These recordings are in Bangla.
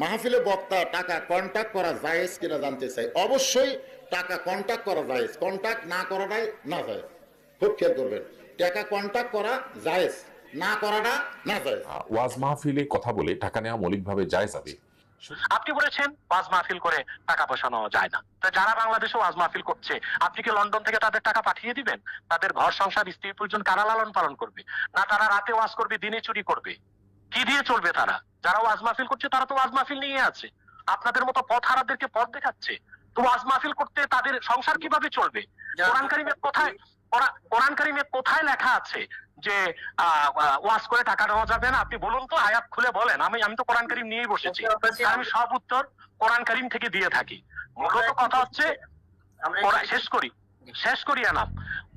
মাহফিলে বক্তা টাকা কন্ট্যাক্ট করা জায়েজ কিনা জানতে চাই। অবশ্যই টাকা কন্ট্যাক্ট করা জায়েজ। কন্ট্যাক্ট না করাটাই না জায়েজ। খুব খেয়াল করবেন। টাকা কন্ট্যাক্ট করা জায়েজ। না করাটা না জায়েজ। ওয়াজ মাহফিলে কথা বলে টাকা নেওয়া মৌলিকভাবে জায়েজ আবে আপনি বলেছেন ওয়াজ মাহফিল করে টাকা পয়সা নেওয়া যায় না। তো যারা বাংলাদেশে ওয়াজ মাহফিল করছে আপনি কি লন্ডন থেকে তাদের টাকা পাঠিয়ে দিবেন? তাদের ঘর সংসার স্ত্রী পরিজন কারা লালন পালন করবে? না তারা রাতে ওয়াজ করবে দিনে চুরি করবে? কি দিয়ে চলবে তারা? যারা ওয়াজ মাহফিল করছে তারা তো ওয়াজ মাহফিল নিয়ে আছে। আপনাদের মতো পথ হারাদেরকে পথ দেখাচ্ছে। তো ওয়াজ মাহফিল করতে তাদের সংসার কীভাবে চলবে? কোরআন কারিমে কোথায় কোরআন- কোরআন কারিমে কোথায় লেখা আছে যে ওয়াজ করে টাকা নেওয়া যাবে না? আপনি বলুন তো আয়াত খুলে বলেন। আমি আমি তো কোরআন কারিম নিয়েই বসেছি। আমি সব উত্তর কোরআন কারিম থেকে দিয়ে থাকি। মূলত কথা হচ্ছে শেষ করি। শেষ করি আনাম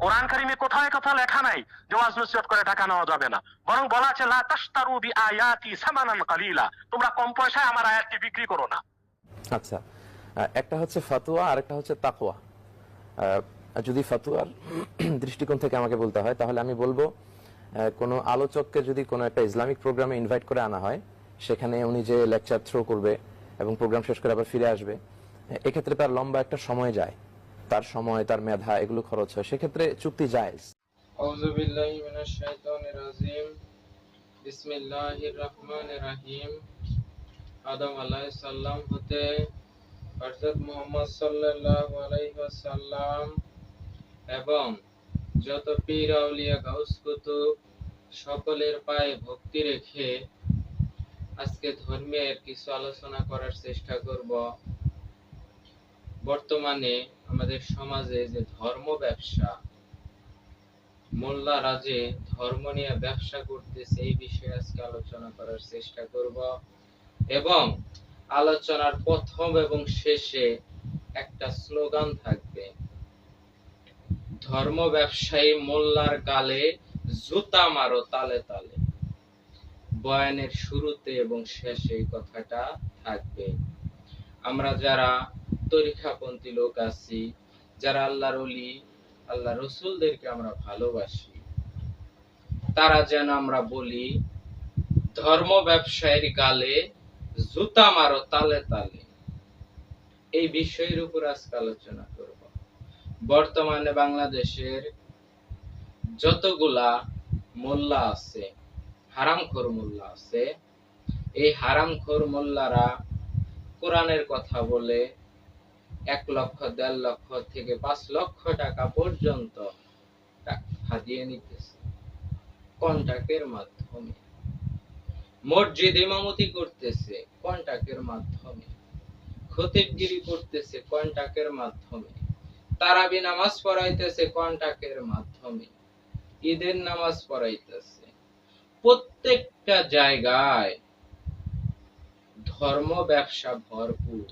কোরআন কারিমে কোথায় কথা লেখা নাই যে ওয়াজ নসিহত করে টাকা নেওয়া যাবে না। বরং বলা আছে, লা তাশতারু বি আয়াতি সামানান কালিলা। তোমরা কম পয়সায় আমার আয়াতটি বিক্রি করো না। আচ্ছা একটা হচ্ছে ফাতুয়া আর একটা হচ্ছে তাকওয়া। যদি ফাতুয়ার দৃষ্টিকোণ থেকে আমাকে বলতে হয়, তাহলে আমি বলব কোনো আলোচককে যদি কোনো একটা ইসলামিক প্রোগ্রামে ইনভাইট করে আনা হয়, সেখানে উনি যে লেকচার থ্রো করবে এবং প্রোগ্রাম শেষ করে আবার ফিরে আসবে, এক্ষেত্রে তার লম্বা একটা সময় যায়। তার সময়, তার মেধা, এগুলো খরচ হয়। সেক্ষেত্রে চুক্তি জায়েজ। এবং যত পীর, আউলিয়া সকলের পায়ে ভক্তি রেখে আজকে ধর্মের কিছু আলোচনা করার চেষ্টা করব। বর্তমানে আমাদের সমাজে যে ধর্ম ব্যবসা, মোল্লারা যে ধর্ম নিয়ে ব্যবসা করতেছে, এই বিষয়ে আজকে আলোচনা করার চেষ্টা করব এবং আলোচনার প্রথম এবং শেষে একটা স্লোগান থাকবে। ধর্ম ব্যবসায়ী মোল্লার গালে জুতা মারো তালে তালে। বয়ানের শুরুতে এবং শেষে এই কথাটা থাকবে। আমরা যারা তরিকাপন্থী লোক আছি, যারা আল্লাহর অলি আল্লাহ রসুলদেরকে আমরা ভালোবাসি। তারা যেন আমরা বলি, ধর্ম ব্যবসায়ীর গালে জুতা মারো তালে তালে। এই বিষয়ের উপর আজকে আলোচনা করব। বর্তমানে বাংলাদেশের যতগুলা মোল্লা আছে, হারামখোর মোল্লা আছে, এই হারামখোর মোল্লারা কোরআনের কথা বলে এক লক্ষ, দেড় লক্ষ থেকে পাঁচ লক্ষ টাকা পর্যন্ত হাতিয়ে নিতেছে। কন্টাক্টের মাধ্যমে। মসজিদ ইমামতি করতেছে কন্টাক্টের মাধ্যমে। খতিবগিরি করতেছে কন্টাক্টের মাধ্যমে। তারাবি নামাজ পড়াইতেছে কন্টাক্টের মাধ্যমে। ঈদের নামাজ পড়াইতেছে। প্রত্যেকটা জায়গায় ধর্ম ব্যবসা ভরপুর।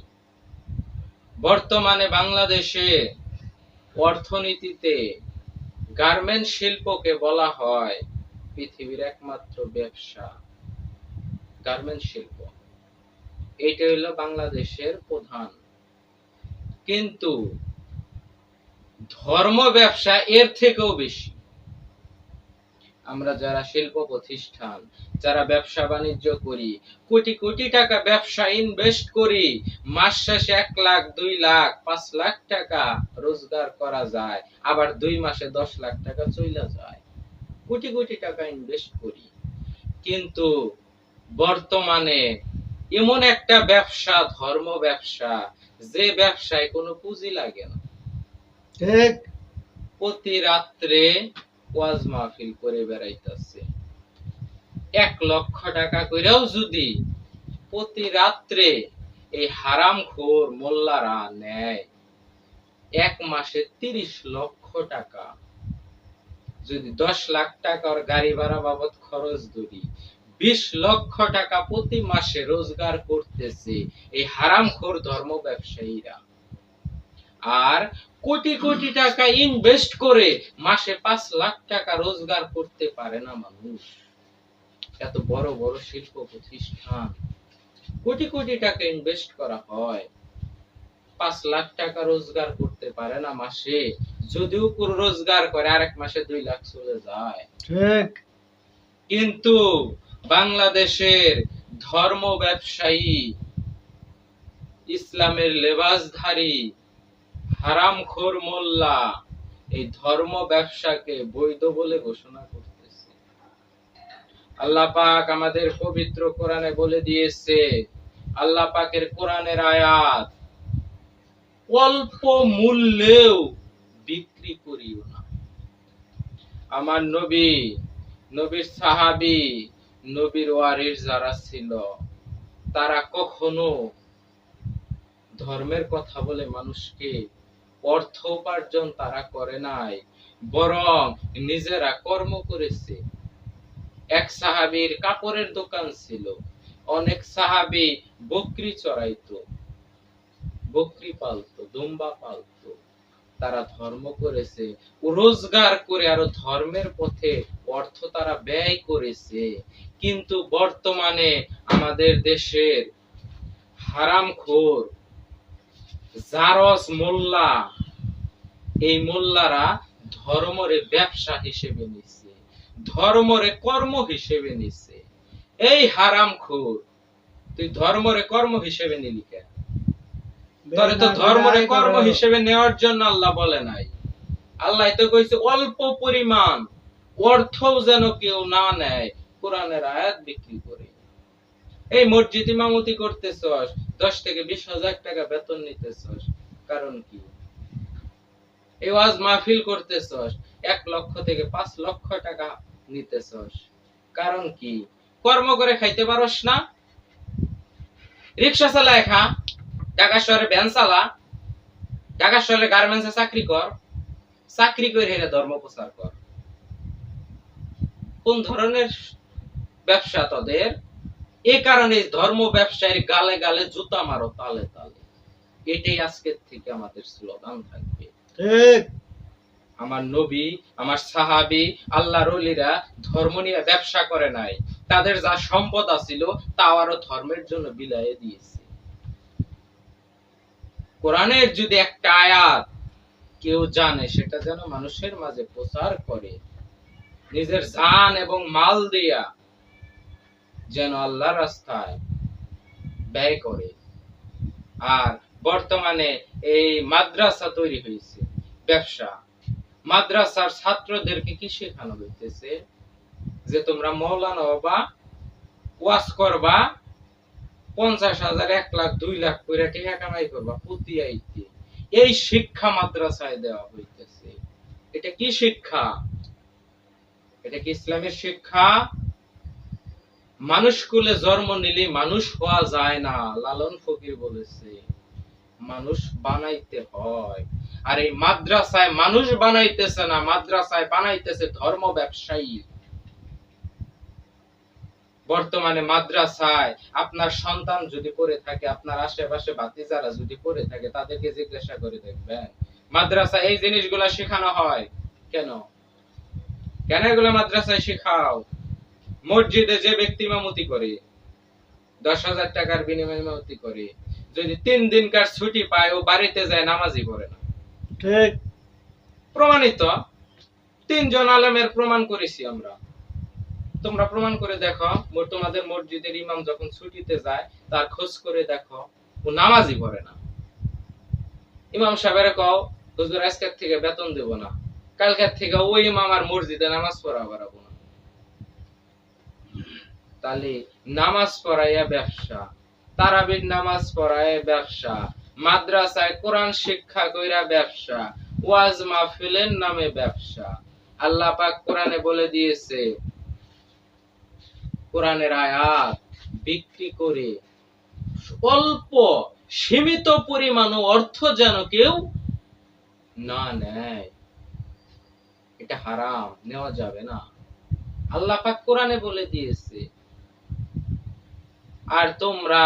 বর্তমানে বাংলাদেশে অর্থনীতিতে গার্মেন্ট শিল্পকে বলা হয় পৃথিবীর একমাত্র ব্যবসা গার্মেন্ট শিল্প। এটা হলো বাংলাদেশের প্রধান। কিন্তু ধর্ম ব্যবসা এর থেকেও বেশি। আমরা যারা শিল্প প্রতিষ্ঠান যারা ব্যবসা বাণিজ্য করি কোটি কোটি টাকা ব্যবসা ইনভেস্ট করি মাস শেষে এক লাখ দুই লাখ পাঁচ লাখ টাকা রোজগার করা যায় আবার দুই মাসে দশ লাখ টাকা চলে যায়। কোটি কোটি টাকা ইনভেস্ট করি। কিন্তু বর্তমানে এমন একটা ব্যবসা ধর্ম ব্যবসা যে ব্যবসায় কোনো পুঁজি লাগে না। ঠিক। প্রতি রাত্রে ওয়াজ মাহফিল করে বেড়াইতেছে। এক লক্ষ টাকা করেও যদি প্রতি রাত্রে এই হারাম খোর মোল্লারা নেয়, এক মাসে তিরিশ লক্ষ টাকা। যদি দশ লাখ টাকার গাড়ি ভাড়া বাবদ খরচ ধরি, বিশ লক্ষ টাকা প্রতি মাসে রোজগার করতেছে এই হারামখোর ধর্ম ব্যবসায়ীরা। আর কোটি কোটি টাকা ইনভেস্ট করে মাসে পাঁচ লাখ টাকা রোজগার করতে পারে না মানুষ। এত বড় বড় শিল্প প্রতিষ্ঠান। কোটি কোটি টাকা ইনভেস্ট করা হয়। পাঁচ লাখ টাকা রোজগার করতে পারে না মাসে। যদিও পুরো রোজগার করে আরেক মাসে দুই লাখ চলে যায়। ঠিক। কিন্তু বাংলাদেশের ধর্ম ব্যবসায়ী ইসলামের লেবাসধারী হারামখোর মোল্লা, এই ধর্ম ব্যবসাকে বৈধ বলে ঘোষণা করতেছে। আল্লাহ পাক আমাদের পবিত্র কোরআনে বলে দিয়েছে, আল্লাহ পাকের কোরআনের আয়াত, অল্প মূল্যেও বিক্রি করিও না। আমার নবী, নবীর সাহাবি, নবীর ওয়ারিস যারা ছিল, তারা কখনো ধর্মের কথা বলে মানুষকে অর্থ উপার্জন তারা করে নাই, বরং নিজেরা কর্ম করেছে। এক সাহাবীর কাপড়ের দোকান ছিল, অনেক সাহাবী বকরি চড়াইতো, বকরি পালতো, দুম্বা পালতো। তারা ধর্ম করেছে, রোজগার করে আরও ধর্মের পথে অর্থ তারা ব্যয় করেছে। কিন্তু বর্তমানে আমাদের দেশের হারামখোর জারস মোল্লা এই মোল্লারা ধর্মরে ব্যবসা হিসেবে নিছে ধর্মরে কর্ম হিসেবে নিছে। এই হারামখোর তুই ধর্মরে কর্ম হিসেবে নিলি কেন? তোরে তো ধর্মরে কর্ম হিসেবে নেওয়ার জন্য আল্লাহ বলে নাই। আল্লাহ তো কইছে অল্প পরিমাণ অর্থও যেন কেউ না নেয় কোরআনের আয়াত বিক্রি করে। এই মসজিদ ইমামতি করতেছস দশ থেকে বিশ হাজার টাকা বেতন নিতেছস। কারণ কি? এই ওয়াজ মাহফিল করতেছস, এক লক্ষ থেকে পাঁচ লক্ষ টাকা নিতেছস। কারণ কি? কর্ম করে খাইতে পারস না। রিক্সা চালায় খা, ঢাকা শহরে ভ্যান চালা, ঢাকা শহরে গার্মেন্টসে চাকরি কর, চাকরি করে হেরে ধর্ম প্রচার কর। কোন ধরনের ব্যবসা তোদের? এ কারণে ধর্ম ব্যবসায়ীর গালে গালে জুতা মারো তালে তালে। এটাই আজকের থেকে আমাদের স্লোগান থাকবে। ঠিক। আমার নবী আমার সাহাবি আল্লাহর ওলিরা ধর্ম নিয়ে ব্যবসা করে নাই। তাদের যা সম্পদ আছিল তাও আরও ধর্মের জন্য বিলায়ে দিয়েছে। কোরআনের যদি একটা আয়াত কেউ জানে সেটা যেন মানুষের মাঝে প্রচার করে। নিজের জান এবং মাল দিয়া যেন আল্লাহ রাস্তায় ব্যয় করে। আর বর্তমানে এই মাদ্রাসা তৈরি হয়েছে, ব্যবসা। মাদ্রাসার ছাত্রদেরকে কি শেখানো হইতেছে? যে তোমরা মৌলানা হবা, ওয়াজ করবা, পঞ্চাশ হাজার, এক লাখ, দুই লাখ করে টাকা কামাই করবা প্রতি আইতে। এই শিক্ষা মাদ্রাসায় দেওয়া হইতেছে। এটা কি শিক্ষা? এটা কি ইসলামের শিক্ষা? মানুষ কুলে জন্ম নিলে, মানুষ হওয়া যায় না। লালন ফকির বলেছে, মানুষ বানাইতে হয়। আর এই মাদ্রাসায় মানুষ বানাইতেছে না, মাদ্রাসায় বানাইতেছে ধর্ম ব্যবসায়ী। বর্তমানে মাদ্রাসায় আপনার সন্তান যদি পড়ে থাকে, আপনার আশেপাশে বাতিজারা যদি পড়ে থাকে, তাদেরকে জিজ্ঞাসা করে দেখবেন। মাদ্রাসা এই জিনিসগুলা শেখানো হয়। কেন? কেন এগুলো মাদ্রাসায় শেখাও? মসজিদে যে ব্যক্তি ইমামতি করে দশ হাজার টাকার বিনিময়ে ইমামতি করে যদি তিন দিনকার ছুটি পায় ও বাড়িতে যায় নামাজই পড়ে না। ঠিক। প্রমাণিত তিনজন আলেমের প্রমাণ করেছি আমরা। তোমরা প্রমাণ করে দেখো তোমাদের মসজিদের ইমাম যখন ছুটিতে যায় তার খোঁজ করে দেখো ও নামাজই পড়ে না। ইমাম সাহেবের কও হুজুর আজকের থেকে বেতন দেব না। কালকের থেকে ওই ইমাম আর মসজিদে নামাজ পড়া বাড়াবো না। তাহলে নামাজ পড়াইয়া ব্যবসা, তারাবির নামাজ পড়ায় ব্যবসা, মাদ্রাসায় কোরআন শিক্ষা কইরা ব্যবসা, ওয়াজ মাহফিলের নামে ব্যবসা। আল্লাহ পাক কোরআনে বলে দিয়েছে, কোরআনের আয়াত বিক্রি করে অল্প সীমিত পরিমাণ অর্থ যেন কেউ না নেয়। এটা হারাম, নেওয়া যাবে না। আল্লাহ পাক কোরআনে বলে দিয়েছে আর তোমরা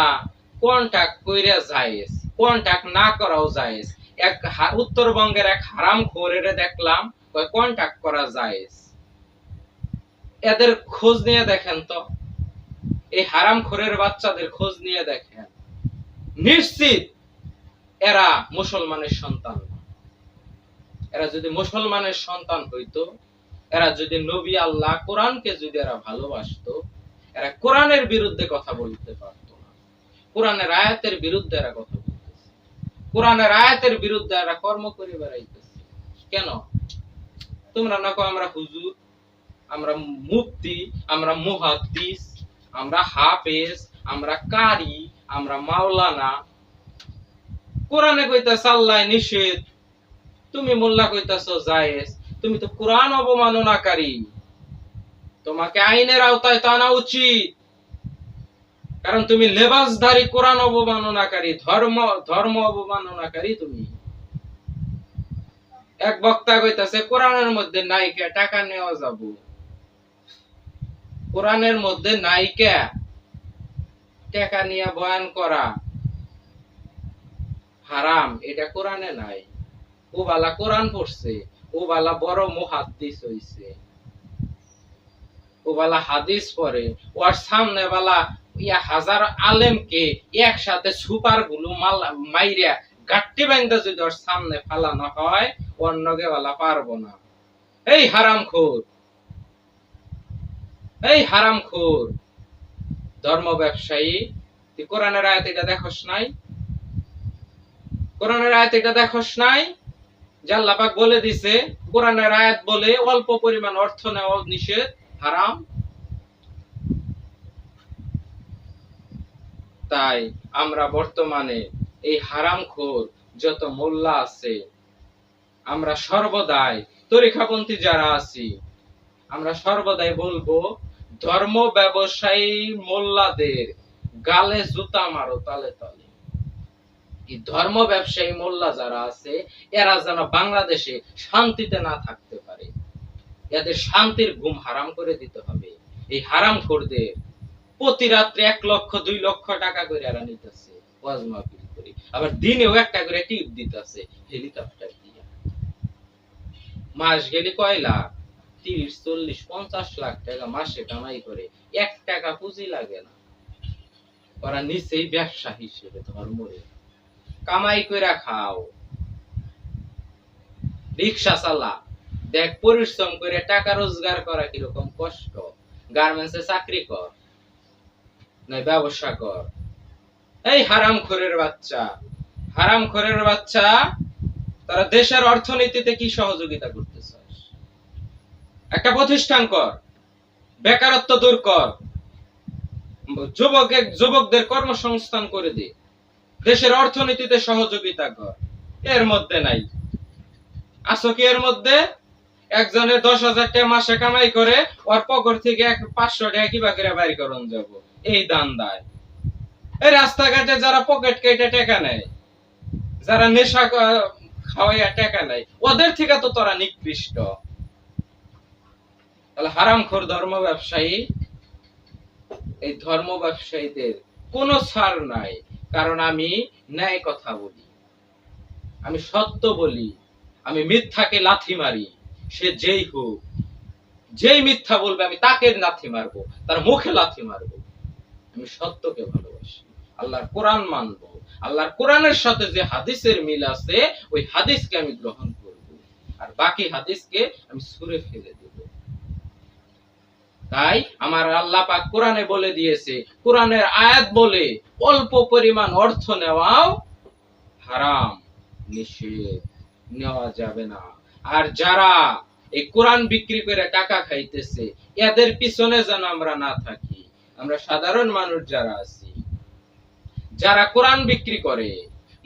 কন্টাক্ট কইরা যাইস কন্টাক্ট না করাও যাইস। এক উত্তরবঙ্গের এক হারাম খোরের দেখলাম কন্টাক্ট করা যাইস। এদের খোঁজ নিয়ে দেখেন তো। এই হারাম খোরের বাচ্চাদের খোঁজ নিয়ে দেখেন। নিশ্চিত এরা মুসলমানের সন্তান। এরা যদি মুসলমানের সন্তান হইতো, এরা যদি নবী আল্লাহ কোরআনকে যদি এরা ভালোবাসতো এরা কোরআনের বিরুদ্ধে কথা বলতে পারতো না। কোরআনের আয়াতের বিরুদ্ধে এরা কথা বলতো কোরআনের আয়াতের বিরুদ্ধে এরা কর্ম করে বেড়াইতেছে। কেন? তোমরা না আমরা হুজুর, আমরা মুফতি, আমরা মুহাদ্দিস, আমরা হাফেজ, আমরা কারি, আমরা মাওলানা। কোরআনে কইতাছ, আল্লাহ নিষেধ। তুমি মোল্লা কইতাছ, জায়েজ। তুমি তো কোরআন অবমাননাকারী। তোমাকে আইনের আওতায় তো আনা উচিত। কারণ তুমি লেবাসধারী, কোরআন অবমাননাকারী, ধর্ম ধর্ম অবমাননাকারী তুমি। এক বক্তা কইতাছে, কোরআনের মধ্যে নাইকা টাকা নেওয়া যাব। কোরআনের মধ্যে নাইকা টাকা নিয়ে বয়ান করা হারাম, এটা কোরআনে নাই। ও বালা কোরআন পড়ছে, ও বালা বড় মুহাদ্দিস হইছে। ও বালা হাদিস পড়ে, ওর সামনে বালা ইয়া হাজার আলেমকে একসাথে সুপারগুলো মাল, মাইরা গাট্টি বাইন্দা যদি ওর সামনে ফালানো হয়, অন্যকে বালা পারব না। এই হারাম খোর এই হারাম খোর ধর্ম ব্যবসায়ী, তুই কোরআনের আয়াত এটা দেখোস নাই? কোরআনের আয়াত এটা দেখোস নাই? যে আল্লাহ পাক বলে দিছে, কোরআনের আয়াত বলে অল্প পরিমাণ অর্থ নেওয়া নিষেধ হারাম। তাই আমরা বর্তমানে এই হারামখোর যত মোল্লা আছে, আমরা সর্বদাই তরিকাপন্থী যারা আছি, আমরা সর্বদাই বলব, ধর্ম ব্যবসায়ী মোল্লাদের গালে জুতা মারো তালে তালে। এই ধর্ম ব্যবসায়ী মোল্লা যারা আছে, এরা যেন বাংলাদেশে শান্তিতে না থাকতে পারে। এদের শান্তির ঘুম হারাম করে দিতে হবে। এই হারাম খোরদের প্রতি রাত্রে এক লক্ষ, দুই লক্ষ টাকা করে এরা নিতেছে, ওয়াজ মাহফিল করে। আবার দিনেও একটা করে টিপ দিতেছে, হেলিকপ্টার দিয়ে। মাস গেলে কয় লাখ? তিরিশ, চল্লিশ, পঞ্চাশ লাখ টাকা মাসে কামাই করে। এক টাকা পুঁজি লাগে না। ওরা নিচেই ব্যবসা হিসেবে ধর্মরে কামাই করে খাও। রিক্সা চালা দেখ, পরিশ্রম করে টাকা রোজগার করা কীরকম কষ্ট? গার্মেন্টসে চাকরি কর, নয় ব্যবসা কর। এই হারাম খোরের বাচ্চা, হারাম খোরের বাচ্চা, তারা দেশের অর্থনীতিতে কি সহযোগিতা করতে চাস একটা প্রতিষ্ঠান কর, বেকারত্ব দূর কর, যুবক, যুবকদের কর্মসংস্থান করে দে, দেশের অর্থনীতিতে সহযোগিতা কর। এর মধ্যে নাই। আসো কি এর মধ্যে? একজনের দশ হাজার টাকা মাসে কামাই করে, ওর পকর থেকে এক পাঁচশো টাকা কিবা করে বাইর করুন যাব। এই দান দেয় এই রাস্তাঘাটে যারা পকেট কেটে টাকা নেয়, যারা নেশা খাওয়াইয়া টাকা নেয়, ওদের থেকে তো তোরা নিকৃষ্ট। তাহলে হারামখোর ধর্ম ব্যবসায়ী, এই ধর্ম ব্যবসায়ীদের কোনো ছাড় নাই, কারণ আমি ন্যায় কথা বলি। আমি সত্য বলি, আমি মিথ্যাকে লাথি মারি। সে যেই হোক, যেই মিথ্যা বলবে, আমি তাকে লাথি মারবো, তার মুখে লাথি মারবো। আমি সত্যকে ভালোবাসি। আল্লাহর কোরআন মানবো। আল্লাহর কোরআনের সাথে যে হাদিসের মিল আছে, ওই হাদিসকে আমি গ্রহণ করব। আর বাকি হাদিসকে আমি সুরে ফেলে দেব। তাই আমার আল্লাহ পাক কোরআনে বলে দিয়েছে, কোরআনের আয়াত বলে অল্প পরিমাণ অর্থ নেওয়াও হারাম, নিষেধ নেওয়া যাবে না। আর যারা এই কোরআন বিক্রি করে টাকা খাইতেছে, এদের পিছনে যেন আমরা না থাকি। আমরা সাধারণ মানুষ যারা আছি, যারা কোরআন বিক্রি করে,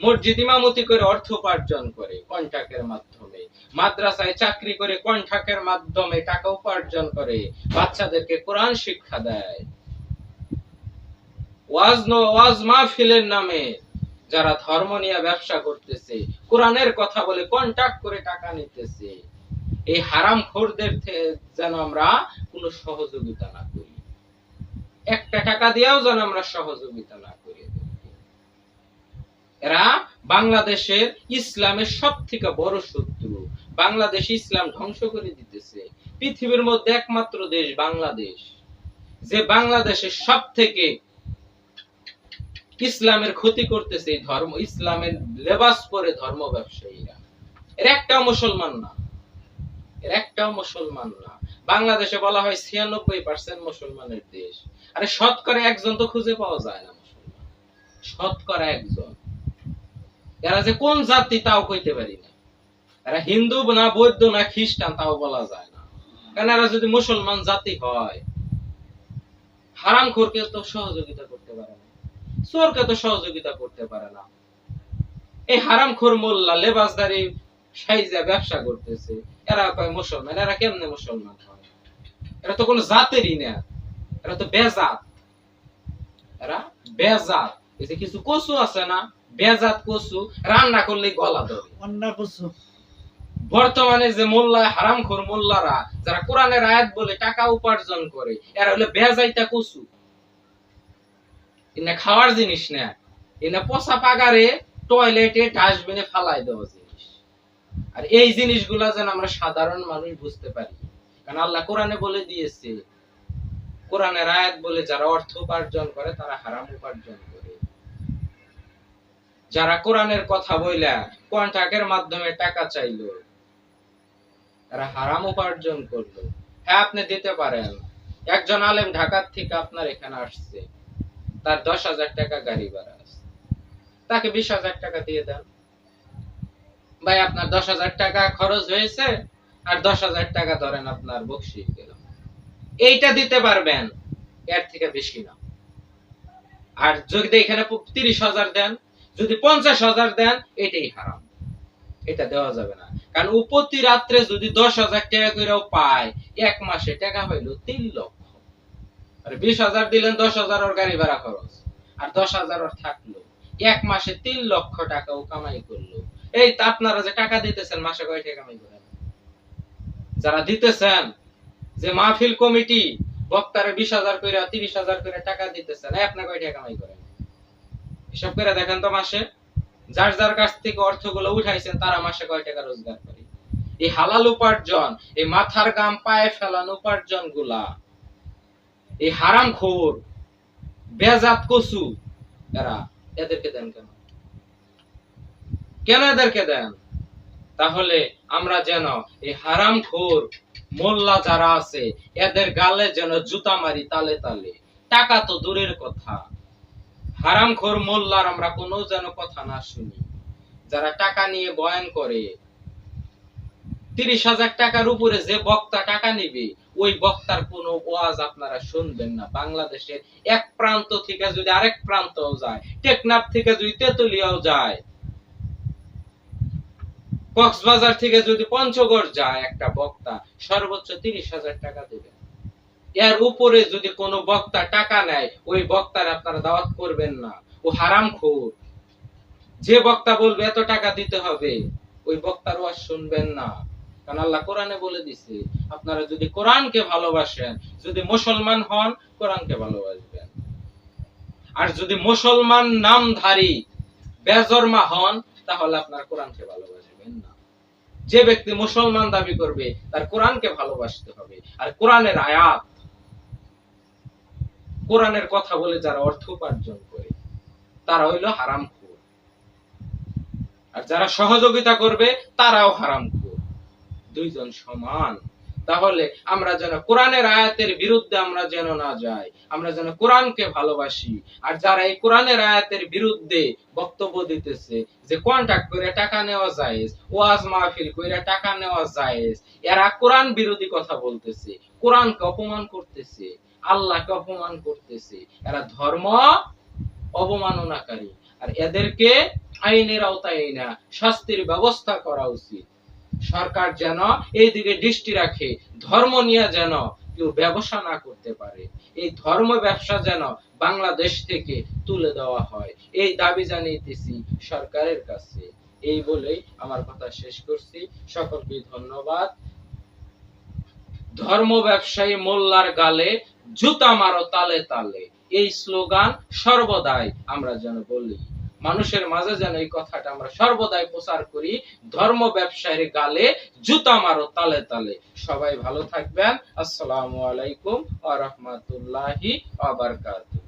মসজিদ ইমামতি করে অর্থ উপার্জন করে কন্ট্রাক্টের মাধ্যমে, মাদ্রাসায় চাকরি করে কন্ট্রাক্টের মাধ্যমে টাকা উপার্জন করে, বাচ্চাদেরকে কোরআন শিক্ষা দেয়। ওয়াজ ওয়াজ মাহফিলের নামে যারা ধর্ম নিয়ে ব্যবসা করতেছে, কোরআনের কথা বলে কন্ট্যাক্ট করে টাকা নিতেছে, এই হারাম খোরদের যেন আমরা কোনো সহযোগিতা না করি। একটা টাকা দিয়েও যেন আমরা সহযোগিতা না করি। এরা বাংলাদেশের ইসলামের সব থেকে বড় শত্রু। বাংলাদেশ ইসলাম ধ্বংস করে দিতেছে। পৃথিবীর মধ্যে একমাত্র দেশ বাংলাদেশ। যে বাংলাদেশের সব থেকে ইসলামের ক্ষতি করতেছে ধর্ম, ইসলামের লেবাস পরে ধর্ম ব্যবসায়ীরা। এর একটাও মুসলমান না। এর একটাও মুসলমান না। বাংলাদেশে বলা হয় ছিয়ানব্বই পার্সেন্ট মুসলমানের দেশ। আরে শতকরা একজন তো খুঁজে পাওয়া যায় না মুসলমান। শতকরা একজন। এরা যে কোন জাতি তাও কইতে পারি না। এরা হিন্দু না, বৌদ্ধ না, খ্রিস্টান তাও বলা যায় না। কারণ এরা যদি মুসলমান জাতি হয় হারাম খোরকে তো সহযোগিতা করতে পারে না। চোরকে তো সহযোগিতা করতে পারে না। এই হারাম খোর মোল্লা লেবাসদারি সাইজা ব্যবসা করতেছে। এরা কয় মুসলমান এরা কেমনে মুসলমান হয়? এরা তো কোনো জাতেরই না। এরা তো বেজাত। এরা বেজাত। এই যে কিছু কচু আছে না? বেজাত কচু রান্না করলে গলা ধরে। অন্যা করছ বর্তমানে যে মোল্লা হারামখোর মোল্লারা যারা কোরআনের আয়াত বলে টাকা উপার্জন করে এরা হলো বেজাইতা কচু। ইনা খাওয়ার জিনিস না। ইনা পচা পাগারে টয়লেটে ডাস্টবিনে ফালাই দেওয়া জিনিস। আর এই জিনিসগুলা যেন আমরা সাধারণ মানুষ বুঝতে পারি। কারণ আল্লাহ কোরআনে বলে দিয়েছে, কোরআনের আয়াত বলে যারা অর্থ উপার্জন করে, তারা হারাম উপার্জন করে। যারা কোরআনের কথা বইলা কন্ট্রাক্টের মাধ্যমে টাকা চাইলো, তারা হারাম উপার্জন করল। হ্যাঁ আপনি দিতে পারেন। একজন আলেম ঢাকার থেকে আপনার এখানে আসছে। তার দশ হাজার টাকা গাড়ি ভাড়া আছে। তাকে বিশ হাজার টাকা দিয়ে দেন। ভাই, আপনার দশ হাজার টাকা খরচ হয়েছে আর দশ হাজার টাকা ধরেন আপনার বকশিস গেলাম এইটা দিতে পারবেন, এর থেকে বেশি না। আর যদি এখানে তিরিশ হাজার দেন, যদি পঞ্চাশ হাজার দেন, এটাই হারাম। এটা দেওয়া যাবে না। কারণ উপতি রাত্রে যদি দশ হাজার টাকা করেও পায়, এক মাসে টাকা পাইলো তিন লক্ষ। আর বিশ হাজার দিলেন, দশ হাজার ওর গাড়ি ভাড়া খরচ। আর দশ হাজার ওর থাকল। এক মাসে তিন লক্ষ টাকা ও কামাই করল। এই তা আপনারা যে টাকা দিতেছেন, মাসে কামাই করেন? যারা দিতেছেন, যে মাহফিল কমিটি, বক্তারে বিশ হাজার করে তিরিশ হাজার করে টাকা দিতেছেন আপনার কয় কামাই করেন? হিসাব করে দেখেন তো মাসে। যার যার কাছ থেকে অর্থগুলো উঠাইছেন, তারা মাসে কয় টাকা রোজগার করে? এই হালাল উপার্জন, এই মাথার গাম পায়ে ফেলান উপার্জনগুলা এই হারাম খোর, বেজাত কসু, এরা এদেরকে দেন কেন? কেন এদেরকে দেন? তাহলে আমরা যেন এই হারাম খোর, মোল্লা যারা আছে, এদের গালে যেন জুতা মারি তালে তালে। টাকা তো দূরের কথা। হারাম খোর, মোল্লার আমরা কোনো যেন কথা না শুনি। যারা টাকা নিয়ে বয়ান করে, তিরিশ হাজার টাকার উপরে যে বক্তা টাকা নিবে ওই বক্তার কোনো ওয়াজ আপনারা শুনবেন না। বাংলাদেশের এক প্রান্ত থেকে যদি আরেক প্রান্তও যায়, টেকনাফ থেকে যদি তেতুলিয়াও যায়, কক্সবাজার থেকে যদি পঞ্চগড় যায় একটা বক্তা, সর্বোচ্চ তিরিশ হাজার টাকা দেবে এর উপরে যদি কোনো বক্তা টাকা নেয়, ওই বক্তার আপনারা দাওয়াত করবেন না। ও হারাম খোর। যে বক্তা বলবে, এত টাকা দিতে হবে। ওই বক্তার ওয়াজ শুনবেন না। কারণ আল্লাহ কোরআনে বলে দিছে, আপনারা যদি কোরআনকে ভালোবাসেন, যদি মুসলমান হন, কোরআনকে ভালোবাসবেন। আর যদি মুসলমান নামধারী, বেজরমা হন, তাহলে আপনার কোরআনকে ভালোবাসবেন না। যে ব্যক্তি মুসলমান দাবি করবে, তার কোরআনকে ভালোবাসতে হবে। আর কোরআনের আয়াত, কোরআনের কথা বলে যারা অর্থ উপার্জন করে, তারা হইল হারাম আর যারা সহযোগিতা করবে, তারাও হারাম দুইজন সমান। তাহলে আমরা যেন কোরআনের আয়াতের বিরুদ্ধে আমরা যেন না যাই, আমরা যেন কোরআনকে ভালোবাসি। আর যারা এই কোরআনের আয়াতের বিরুদ্ধে বক্তব্য দিতেছে যে কন্ট্যাক্ট করে টাকা নেওয়া যায় ওয়াজ মাহফিল করে টাকা নেওয়া যায় এরা কোরআন বিরোধী কথা বলতেছে, কোরআনকে অপমান করতেছে, আল্লাহকে অপমান করতেছে। এরা ধর্ম অবমাননাকারী। আর এদেরকে আইনের আওতায় না শাস্তির ব্যবস্থা করা উচিত। সরকার যেন এই দিকে দৃষ্টি রাখে, ধর্ম নিয়ে যেন কেউ ব্যবসা না করতে পারে। এই ধর্ম ব্যবসা যেন বাংলাদেশ থেকে তুলে দেওয়া হয়। এই দাবি জানিয়েতেছি সরকারের কাছে। এই বলেই আমার কথা শেষ করছি। সকলকে ধন্যবাদ। ধর্ম ব্যবসায়ী মোল্লার গালে, জুতা মারো তালে তালে। এই স্লোগান সর্বদাই আমরা যেন বলি। মানুষের মাঝে যেন এই কথাটা আমরা সর্বদাই প্রচার করি, ধর্ম ব্যবসায়ের গালে জুতা মারো তালে তালে। সবাই ভালো থাকবেন। আসসালামু আলাইকুম আ রহমতুল্লাহি আবরকাতুহ